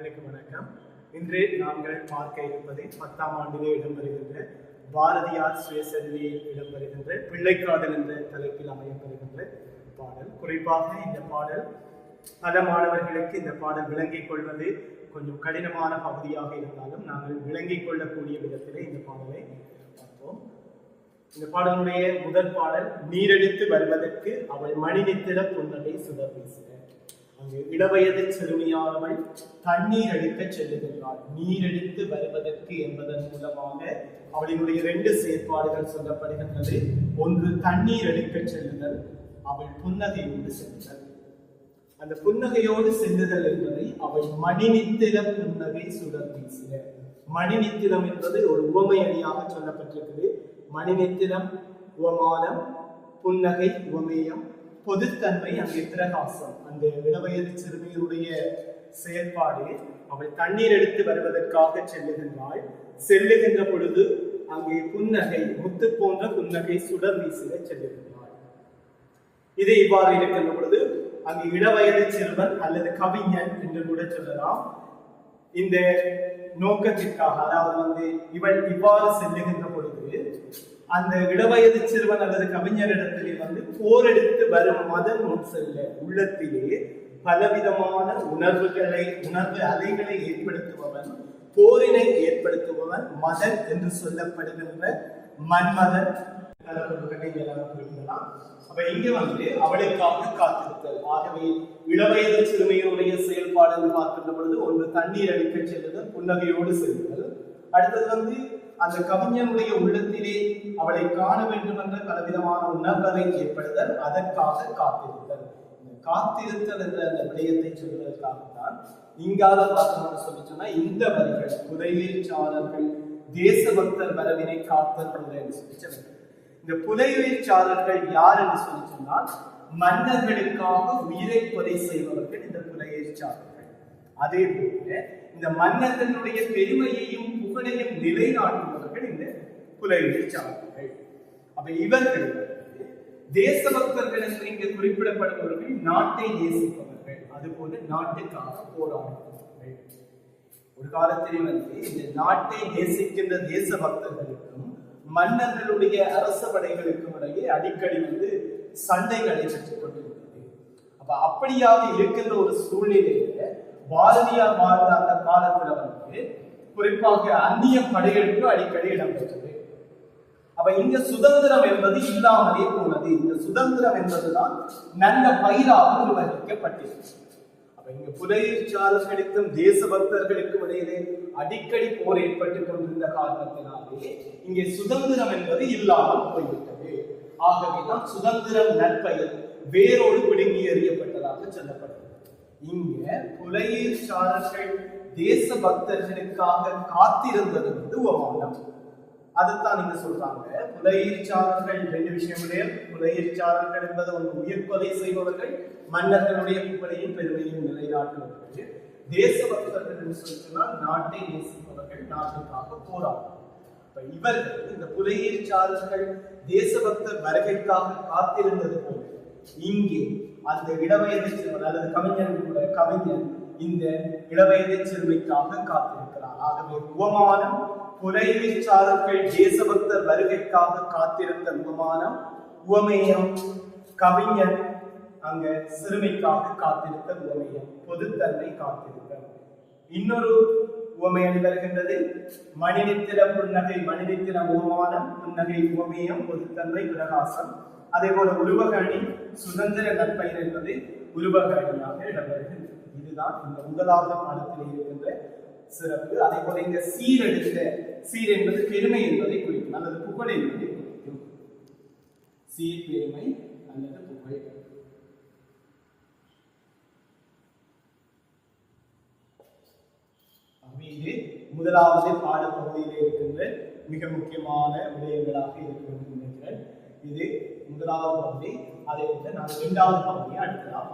அனைவருக்கும் வணக்கம். இன்று நாங்கள் பார்க்க இருப்பது பத்தாம் ஆண்டிலே இடம்பெறுகின்ற பாரதியார் சுயசரிதையில் இடம்பெறுகின்ற பிள்ளைக்காதல் என்ற தலைப்பில் அமையப்பெறுகின்ற பாடல். குறிப்பாக இந்த பாடல் பல மாணவர்களுக்கு இந்த பாடல் விளங்கிக் கொள்வது கொஞ்சம் கடினமான பகுதியாக இருந்தாலும் நாங்கள் விளங்கிக் கொள்ளக்கூடிய விதத்திலே இந்த பாடலை பார்ப்போம். இந்த பாடலுடைய முதல் பாடல் நீரெடுத்து வருவதற்கு அவள் மணிநித்திர புன்னகை சுதர் பேசுகிறேன் அங்கு இளவயதில் சிறுமியானவள் தண்ணீர் எடுக்க செல்லுகின்றாள். நீர் வருவதற்கு என்பதன் மூலமாக அவளினுடைய ரெண்டு செயற்பாடுகள் சொல்லப்படுகின்றது. ஒன்று தண்ணீர் அடிக்க செல்லுதல் அவள் புன்னகையோடு செல்லுதல். அந்த புன்னகையோடு செல்லுதல் என்பதை அவள் மணிநித்திர புன்னகை சுடர் வீசுக மணிநித்திரம் என்பது ஒரு உவமை அணியாக சொல்லப்பட்டிருக்குது. மணிநித்திரம் உவமானம் புன்னகை உவமேயம் பொதுத்தன்மை அங்கே பிரகாசம் அந்த இளவயது சிறுமியருடைய செயல்பாடு அவள் தண்ணீர் எடுத்து வருவதற்காக செல்லுகின்றாள். செல்லுகின்ற பொழுது அங்கே புன்னகை முத்து போன்ற புன்னகை சுடர் வீசுக செல்லுகின்றாள். இது இவ்வாறு இருக்கின்ற பொழுது அங்கு இளவயது சிறுவன் அல்லது கவிஞன் என்று கூட சொல்லலாம். இந்த நோக்கத்திற்காக அதாவது வந்து இவள் இவ்வாறு செல்லுகின்ற பொழுது அந்த இளவயது சிறுவன் அல்லது கவிஞரிடத்திலே வந்து போரெடுத்து வரும் மதம் முன் செல்ல உள்ளத்திலே பலவிதமான உணர்வுகளை உணர்வு அலைகளை ஏற்படுத்துபவன் போரினை ஏற்படுத்துபவன் மதன் என்று சொல்லப்படுகின்ற மன்மதன். அப்ப இங்க வந்து அவளுக்காக காத்திருத்தல். ஆகவே இளவயது சிறுமியினுடைய செயல்பாடு பார்க்கின்ற பொழுது ஒன்று தண்ணீர் அடிக்க செல்லுதல் புன்னகையோடு செல்லுதல். அடுத்தது வந்து அந்த கவிஞனுடைய உள்ளத்திலே அவளை காண வேண்டும் என்ற பலவிதமான உணர்வதை ஏற்படுதல் அதற்காக காத்திருத்தல். இந்த காத்திருத்தல் என்ற அந்த விடயத்தை சொல்வதற்காகத்தான் இங்கால பார்த்தோம்னு சொல்லி சொன்னா இந்த வரிகள் புதையீர்ச்சாளர்கள் தேசபக்தர் வரவினை காத்தல் என்று சொல்லி இந்த புலையீர்ச்சாளர்கள் யார் என்று சொல்லி சொன்னால் மன்னர்களுக்காக உயிரை கொலை செய்பவர்கள் இந்த புலையீர்ச்சாளர்கள் அதே போல இந்த மன்னர்களுடைய பெருமையையும் புகழையும் நிலைநாட்டுபவர்கள் இந்த புலையீர்ச்சாளர்கள் அப்ப இவர்கள் தேச பக்தர்கள் என்று இங்கு குறிப்பிடப்படுபவர்கள் நாட்டை நேசிப்பவர்கள். அதுபோல நாட்டுக்காக போராடுபவர்கள். ஒரு காலத்திலே வந்து இந்த நாட்டை நேசிக்கின்ற தேச பக்தர்களுக்கும் மன்னர்களுடைய அரச படைகளுக்கும் இடையே அடிக்கடி வந்து சண்டைகளை பெற்றுக் கொண்டிருந்தது அப்ப அப்படியாக இருக்கின்ற ஒரு சூழ்நிலையில பாரதியார் வாழ்ந்த அந்த காலத்துல வந்து குறிப்பாக அந்நிய படையெடுப்பு அடிக்கடி இடம்பெற்றது அப்ப இங்க சுதந்திரம் என்பது இல்லாமலே போனது. இந்த சுதந்திரம் என்பதுதான் நல்ல பயிராக நிர்வகிக்கப்பட்டிருக்கு. அப்ப இங்க புலையீர்ச்சாளர்களுக்கும் தேசபக்தர்களுக்கும் இடையிலே அடிக்கடி போர் ஏற்பட்டுக் கொண்டிருந்த காரணத்தினாலே இங்கே சுதந்திரம் என்பது இல்லாமல் போய்விட்டது. ஆகவேதான் சுதந்திரம் நற்பெயர் வேரோடு பிடுங்கி எறியப்பட்டதாக சொல்லப்பட்டது இங்க தேச பக்தர்களுக்காக காத்திருந்தது வந்து உபமானம் அதைத்தான் நீங்க சொல்றாங்க. புலையீர்ச்சாளர்கள் ரெண்டு விஷயங்களே புலையீர்ச்சாளர்கள் என்பது ஒன்று உயிர்ப்பதை செய்பவர்கள் மன்னர்களுடைய புகழையும் பெருமையும் நிலைநாட்டுபவர்கள். தேசபக்தர்கள் என்று சொன்னால் நாட்டை நேசிப்பவர்கள் நாட்டுக்காக போராடும் இப்ப இவர்கள் இந்த புலையீர்ச்சாளர்கள் தேசபக்தர் வருகைக்காக காத்திருந்தது போல இங்கே அந்த இளவயது சிறுவன் அல்லது கவிஞன் கூட கவிஞன் இந்த இளவயது சிறுமிக்காக காத்திருக்கிறார். ஆகவே உபமானம் புலைவிச்சாரர்கள் தேசபக்தர் வருகைக்காக காத்திருந்த உபமானம் உவமேயம் கவிஞன் அங்க சிறுமிக்காக காத்திருக்க உவமேயம் பொதுத்தன்மை காத்திருக்க. இன்னொரு உவமையம் வருகின்றது மணிநித்திர புன்னகை மணிநித்திர உவமானம் புன்னகை உவமேயம் பொதுத்தன்மை பிரகாசம். அதே போல உருவகணி சுதந்திர நற்பயிர் என்பது உருவகரணியாக இடம்பெறுகிறது இதுதான் இந்த முதலாவது பாடத்தில் இருக்கின்ற சிறப்பு. அதே போல இங்க சீர் சீர் என்பது பெருமை என்பதை குறிக்கும் அல்லது புகழ் என்பதை குறிக்கும். சீர் பெருமை அல்லது புகழ். இது முதலாவது பாடப்பகுதியில் இருக்கின்ற மிக முக்கியமான விடயங்களாக இருக்கின்றன நினைக்கிறேன் இது முதலாவது பகுதி. அதை விட்டு நாங்கள் இரண்டாவது பகுதியை அடுத்ததாக